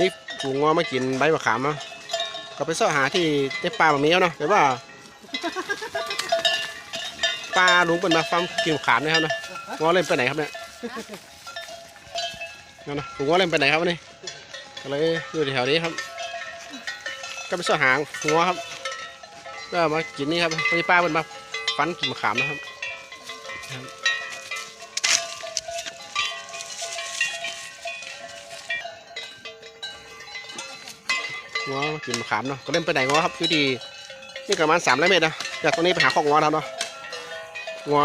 นี่ฝูงงอมากินใบมะขามเนาะก็ไปเสาะหาที่ในป่าแบบนี้เนาะแต่ว่าปลาลุงเป็นมาฟาร์มกินขามนะครับเนาะงอเล่นไปไหนครับเนี่ยนั่นนะฝูงอเล่นไปไหนครับวันนี้ก็เลยอยู่แถวนี้ครับ ก็ไปเสาะหางงอครับ ก็มากินนี่ครับพอดีป้าเป็นมาฟันกินมะขามนะครับ งัวมากินมะขามเนาะก็เล่นไปไหนงัวครับอยู่ดีนี่ประมาณสามร้อยเมตรนะจากตรงนี้ไปหาข้อกงัวแล้วเนาะงัว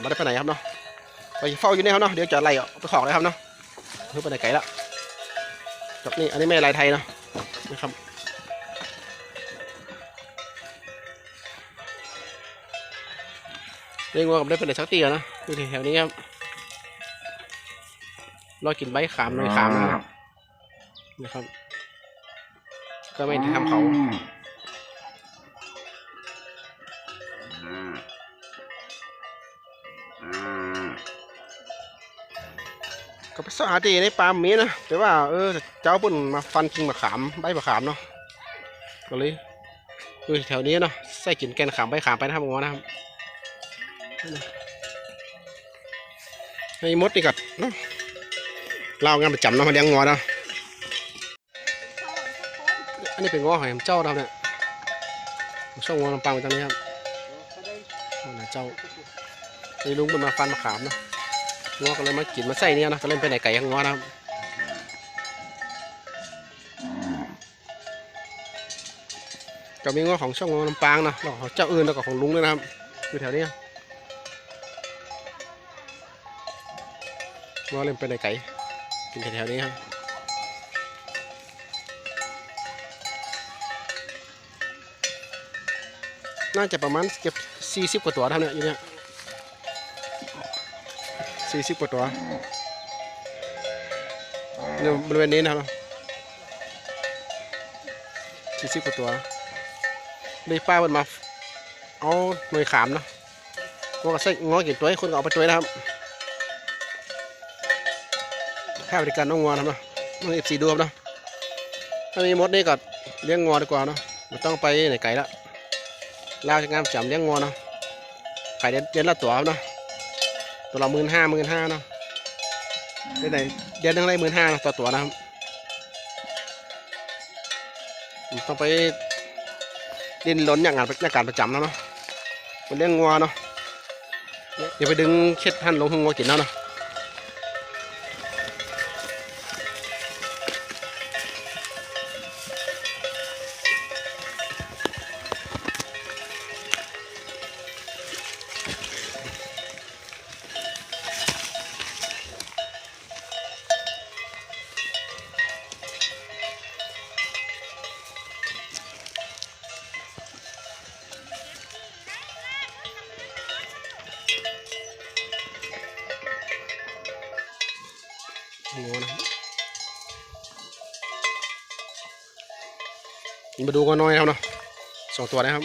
ไม่ได้ไปไหนครับเนาะไปเฝ้าอยู่นี่ครับเนาะเดี๋ยวจะไล่ออกไปขอกเลยครับเนาะเพื่อไปไหนไกลละจากนี่อันนี้แม่ลายไทยเนาะนะครับเลี้งงัวกับได้ไปไหนสักตีอะนะอยู่แถวๆนี้ครับรอกินใบขามหน่อยขามนะนะครับ ก็ไม่ได้ทำเขาก็ไปสหาตีในปลาหมีนะแต่ว่าเออเจ้าปุ่นมาฟันกินมะขามใบมะขามเนาะก็เลยอยู่แถวนี้เนาะใส่กินแกนขามใบขามไปนะครับงอนะครับให้มดนี่กัดเนาะเราเอางานประจำเนาะมาเลี้ยงงอเนาะ อันนี้เป็นง้อหอยเจ้าเราเนี่ยผมช่องงอลำปางตรงนี้ครับโอ้นะเจ้าไอ้ลุงมันมาฟันมาขามนะง้อก็เลยมากินมาใส่เนี่ยนะก็เล่นไปไหนไก่ยังง้อนะครับก็มีง้อของช่องงอลำปางนะแล้วก็ของเจ้าอื่นแล้วก็ของลุงด้วยนะครับอยู่แถวนี้ง้อเล่นไปไหนไก่กินแถวๆนี้ครับ น่าจะประมาณเก็บสี่สิบกว่าตัวเท่านี้อยู่เนี่ยสี่สิบกว่าตัวเนี่ยบริเวณนี้นะครับสี่สิบกว่าตัวเลยป้ามันมาเอาหน่วยขามเนาะก็ใส่งอกี่ตัวให้คนก็เอาไปตัวนะครับค่าบริการน้องงอนะครับเนาะน้องเอฟซีดูครับเนาะถ้ามีมดนี่ก็เลี้ยงงอดีกว่าเนาะไม่ต้องไปไหนไกลละ ลาวจะงามจำเลี้ยงงัวเนาะขายเดือนเดือนละตัวเนาะตัวละหมื่นห้าหมื่นห้าเนาะเดือนไหนเดือนหนึงได้หมื่นห้าต่อตัวนะครับต้องไปดินล้นอย่างงานอย่างการประจำแล้วเนาะไปเลี้ยงงัวเนาะอย่าไปดึงเช็ดท่านลงหงงัวกินเนาะเนาะ งัวนะมาดูงัวน้อยครับเนาะสองตัวนะครับ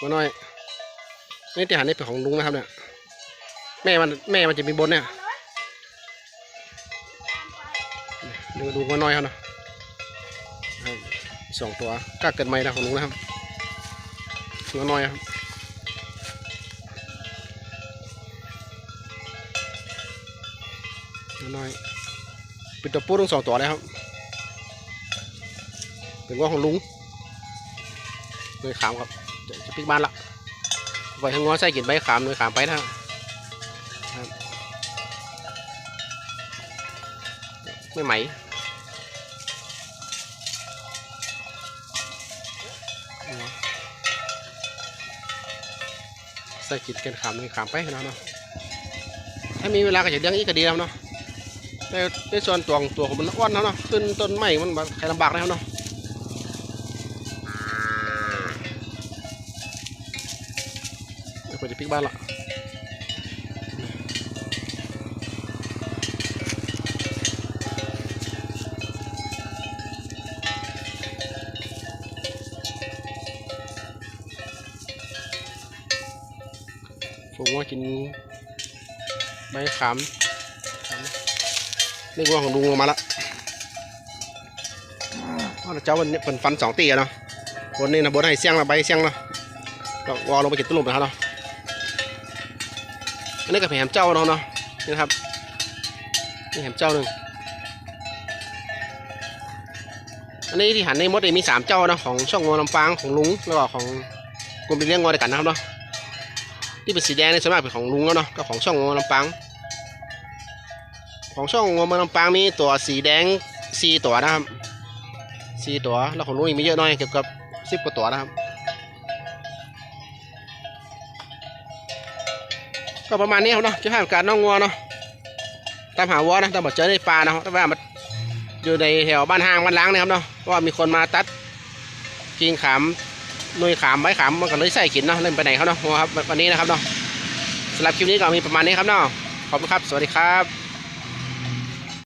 งัวน้อยนี่ที่หันนี่เป็นของลุงนะครับเนี่ยแม่มันแม่มันจะมีบนเนี่ยดูดูงัวน้อยครับเนาะสองตัวกล้าเกิดใหม่นะของลุงนะครับงัวน้อยครับงัวน้อย เป็นตัวปูทั้งสองตัวเลยครับ เป็นว่าของลุงเลยขามครับจะปิกบ้านละไว้ทางง้อใส่กินใบขามเลยขามไปนะไม่ไหมใส่กินกันขามเลยขามไปนะเนาะถ้ามีเวลาก็จะเลี้ยงอีกก็ดีแล้วเนาะ ในในส่วนตัวงตัวของมันอ้วนนะเนาะขึ้นต้นไม้มันแบบใครลำบากนะครับเนาะเดี๋ยวไปจะพลิกบ้านละผมว่ากินใบขาม นี่วัวของลุงออกมาละเจ้าวันนี้เป็นฟันสองตีอะเนาะบนนี้นะบนให้เสียงละใบเสียงเนาะก็วอลลงไปเก็บตุ้มนะครับเนาะอันนี้ก็แผมเจ้าเนาะเนาะนี่นะครับนี่แผมเจ้าหนึ่งอันนี้ที่หันในมดเองมีสามเจ้านะของช่องงอลำฟางของลุงแล้วก็ของกลุ่มเลี้ยงงอด้วยกันนะครับเนาะที่เป็นสีแดงในส่วนมากเป็นของลุงแล้วเนาะก็ของช่องงอลำฟาง ของช่องงอลำฟางมีตัวสีแดงสี่ตัวนะครับสี่ตัว แล้วของลุงอีกมีเยอะหน่อยเกี่ยวกับสิบกว่าตัวนะครับ ก็ประมาณนี้ครับเนาะจะให้การน้องงัวเนาะตามหาวัวนะตามบอกเจอในป่านะครับแต่ว่ามันอยู่ในแถวบ้านห้างบ้านล้างนะครับเนาะเพราะว่ามีคนมาตัดกิ่งขามนุยขามไม้ขามมันก็เลยใส่กินเนาะเล่นไปไหนครับเนาะงัวครับวันนี้นะครับเนาะสำหรับคลิปนี้ก็มีประมาณนี้ครับเนาะขอบคุณครับ สวัสดีครับ